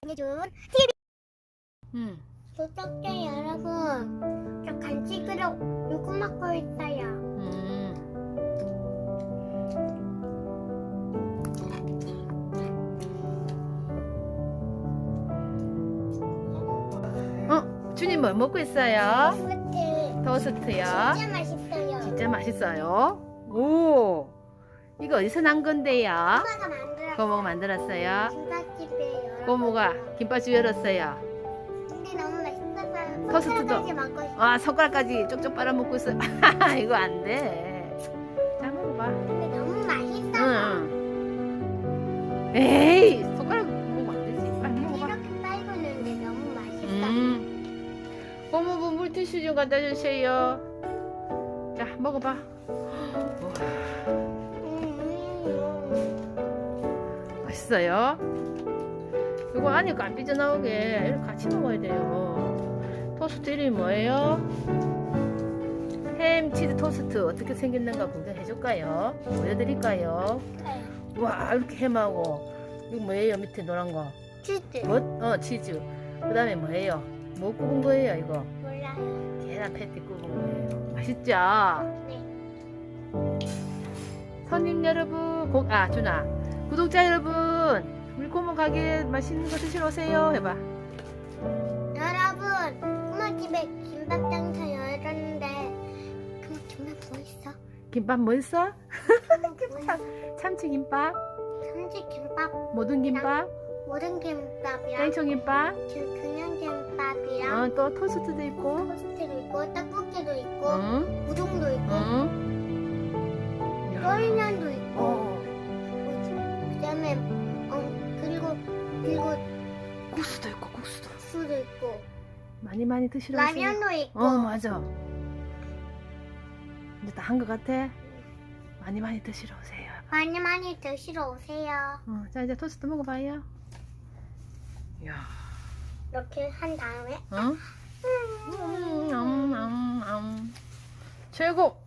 보내준 TV 응. 구독자 여러분 저 간식으로 요거 먹고 있어요 음. 어, 주님 뭐 먹고 있어요? 토스트 토스트요. 진짜 맛있어요 진짜 맛있어요. 오, 이거 어디서 난 건데요? 엄마가 만들었어요 고모가 만들었어요. 김밥집이에요 고모가 김밥집 열었어요. 근데 너무 맛있어서 토스트도. 먹고 아, 손가락까지 쪽쪽 빨아먹고 있어. 이거 안 돼. 자, 먹어봐. 근데 너무 맛있어서 응. 에이, 손가락 먹으면 안 되지. 빨리 먹어봐. 이렇게 빨고 있는데 너무 맛있어 음. 고모부 물티슈 좀 갖다 주세요. 자, 먹어봐. 우와, 있어요. 이거 안에 안 삐져나오게 이렇게 같이 먹어야 돼요. 토스트 이름이 뭐예요? 햄 치즈 토스트 어떻게 생겼는가 구경해 줄까요? 보여드릴까요? 와 이렇게 햄하고 이거 뭐예요 밑에 노란 거? 치즈 뭐? 어 치즈. 그 다음에 뭐예요? 뭐 구운 거예요 이거? 몰라요 계란 패티 구운 거예요. 맛있죠? 네 손님 여러분, 고, 아 준아, 구독자 여러분, 고모 가게 맛있는 거 드시러 오세요. 해봐. 여러분 꼬마 집에 김밥 장사 열었는데 그 김밥 뭐 있어? 김밥 뭐 있어? 김밥 뭐? 참치 김밥, 참치 김밥 모든 김밥, 모든 김밥이랑 땡초 김밥, 그 그냥 김밥이랑 어, 또 토스트도 있고, 토스트도 있고 떡볶이도 있고 응, 우동도 있고 응. 많이 많이 드시러 오세요. 라면도 있고 어, 맞아. 이제 다 한 것 같아. 많이 많이 드시러 오세요. 많이 많이 드시러 오세요. 어, 자 이제 토스트 먹어봐요. 이야. 이렇게 한 다음에 응? 음, 음, 음, 음. 최고!